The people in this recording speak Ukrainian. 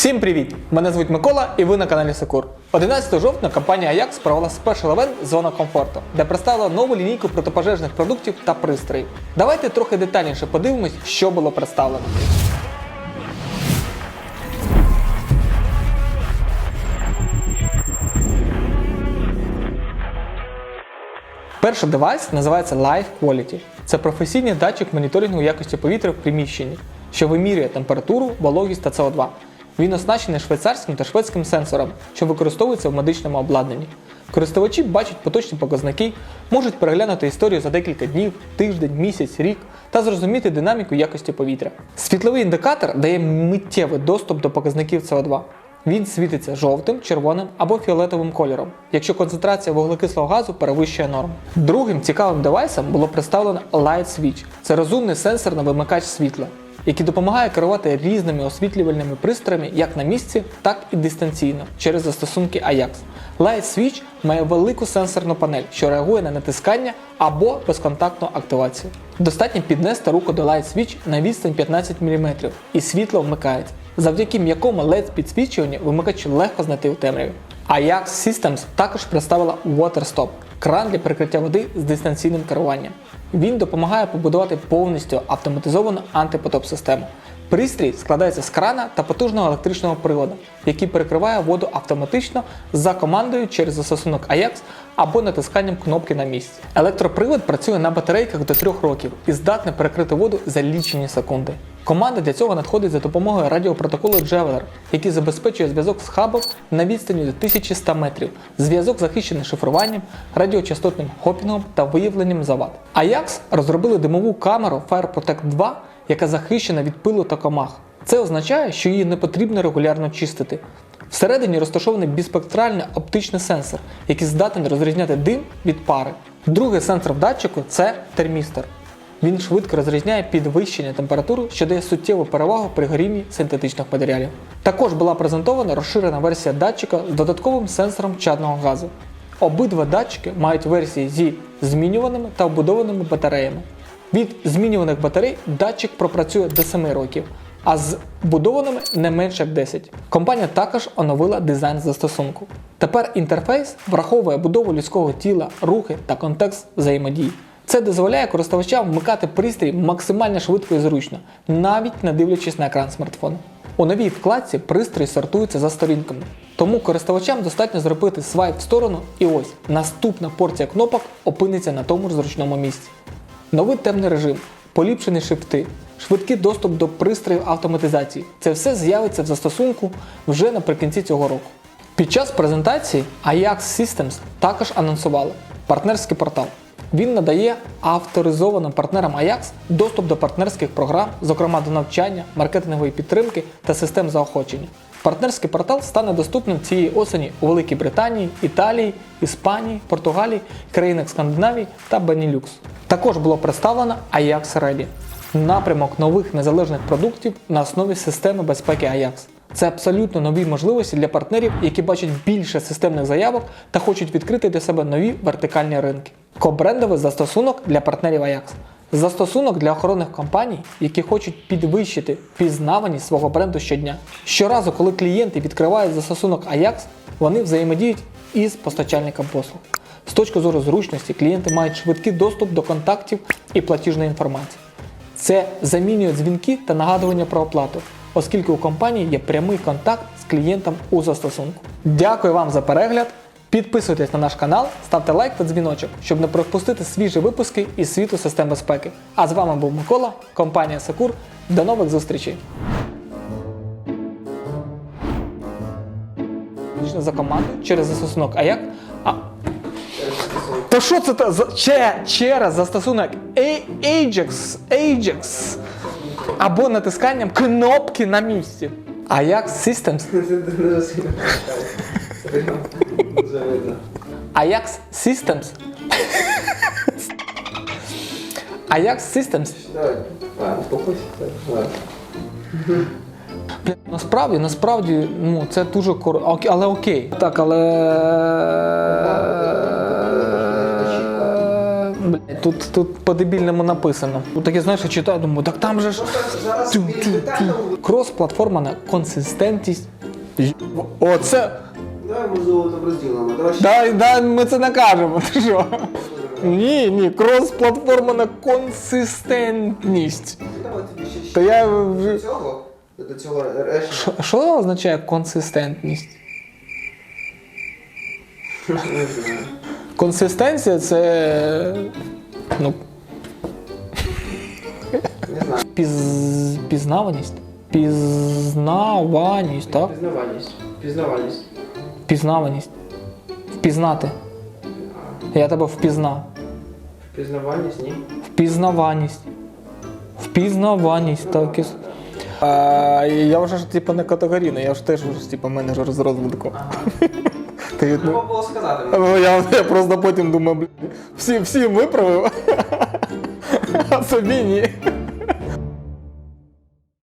Всім привіт! Мене звуть Микола і ви на каналі Секур. 11 жовтня компанія Ajax провела спешл евент Зона комфорту, де представила нову лінійку протипожежних продуктів та пристроїв. Давайте трохи детальніше подивимось, що було представлено. Перший девайс називається Life Quality. Це професійний датчик моніторингу якості повітря в приміщенні, що вимірює температуру, вологість та СО2. Він оснащений швейцарським та шведським сенсором, що використовується в медичному обладнанні. Користувачі бачать поточні показники, можуть переглянути історію за декілька днів, тиждень, місяць, рік та зрозуміти динаміку якості повітря. Світловий індикатор дає миттєвий доступ до показників СО2. Він світиться жовтим, червоним або фіолетовим кольором, якщо концентрація вуглекислого газу перевищує норму. Другим цікавим девайсом було представлено Light Switch. Це розумний сенсорний вимикач світла, який допомагає керувати різними освітлювальними пристроями як на місці, так і дистанційно через застосунки Ajax. Light Switch має велику сенсорну панель, що реагує на натискання або безконтактну активацію. Достатньо піднести руку до Light Switch на відстань 15 мм і світло вмикається, завдяки м'якому LED підсвічуванню вимикач легко знайти у темряві. Ajax Systems також представила WaterStop – кран для прикриття води з дистанційним керуванням. Він допомагає побудувати повністю автоматизовану антипотоп-систему. Пристрій складається з крана та потужного електричного приладу, який перекриває воду автоматично за командою через застосунок Ajax або натисканням кнопки на місці. Електропривод працює на батарейках до 3 років і здатний перекрити воду за лічені секунди. Команда для цього надходить за допомогою радіопротоколу Javeler, який забезпечує зв'язок з хабом на відстані до 1100 метрів, зв'язок захищений шифруванням, радіочастотним хопінгом та виявленням завад. Ajax розробили димову камеру Fire Protect 2, яка захищена від пилу та комах. Це означає, що її не потрібно регулярно чистити. Всередині розташований біспектральний оптичний сенсор, який здатен розрізняти дим від пари. Другий сенсор в датчику це термістор. Він швидко розрізняє підвищення температури, що дає суттєву перевагу при горінні синтетичних матеріалів. Також була презентована розширена версія датчика з додатковим сенсором чадного газу. Обидва датчики мають версії зі змінюваними та вбудованими батареями. Від змінюваних батарей датчик пропрацює до 7 років, а з вбудованими не менше як 10. Компанія також оновила дизайн застосунку. Тепер інтерфейс враховує будову людського тіла, рухи та контекст взаємодії. Це дозволяє користувачам вмикати пристрій максимально швидко і зручно, навіть не дивлячись на екран смартфона. У новій вкладці пристрій сортується за сторінками, тому користувачам достатньо зробити свайп в сторону і ось наступна порція кнопок опиниться на тому ж зручному місці. Новий темний режим, поліпшені шрифти, швидкий доступ до пристроїв автоматизації. Це все з'явиться в застосунку вже наприкінці цього року. Під час презентації Ajax Systems також анонсували партнерський портал. Він надає авторизованим партнерам Ajax доступ до партнерських програм, зокрема до навчання, маркетингової підтримки та систем заохочення. Партнерський портал стане доступним цієї осені у Великій Британії, Італії, Іспанії, Португалії, країнах Скандинавії та Бенілюкс. Також було представлено Ajax Ready – напрямок нових незалежних продуктів на основі системи безпеки Ajax. Це абсолютно нові можливості для партнерів, які бачать більше системних заявок та хочуть відкрити для себе нові вертикальні ринки. Кобрендовий застосунок для партнерів Ajax. Застосунок для охоронних компаній, які хочуть підвищити пізнаваність свого бренду щодня. Щоразу, коли клієнти відкривають застосунок Ajax, вони взаємодіють із постачальником послуг. З точки зору зручності, клієнти мають швидкий доступ до контактів і платіжної інформації. Це замінює дзвінки та нагадування про оплату, оскільки у компанії є прямий контакт з клієнтом у застосунку. Дякую вам за перегляд. Підписуйтесь на наш канал, ставте лайк та дзвіночок, щоб не пропустити свіжі випуски із світу систем безпеки. А з вами був Микола, компанія Секур. До нових зустрічей! За командою через застосунок А як? А... То що це та за че, через застосунок A- Ajax, Ajax або натисканням кнопки на місці. Ajax Systems. Ajax Systems. Ajax Systems. Насправді, насправді, ну це дуже кор... але окей. Так, але. Тут, тут по-дебільному написано. Таке, знаєш, я читаю, думаю, так там же ж. Крос-платформа на консистентність. Оце. Давай можливо там розділимо. Давай ще. Да, да, ми це не кажемо. Ти що? Ні, ні, крос-платформа на консистентність. Ще. я вже. цього, до цього речення. Що- Що означає консистентність? Консистенція це. Ну, Не знаю. піз... пізнаваність. Пізнаваність, так? Пізнавальність. Пізнавальність. Пізнаваність. Впізнати. Я тебе впізнав. Пізнавальність, ні. Впізнаваність. Впізнаваність, так. і А, я вже ж типу не категорійний, я ж теж вже типу, менеджер з розвитку. Ти, Треба було сказати. ну, я, я просто потім думаю, блін, всі, всі виправив, а собі ні.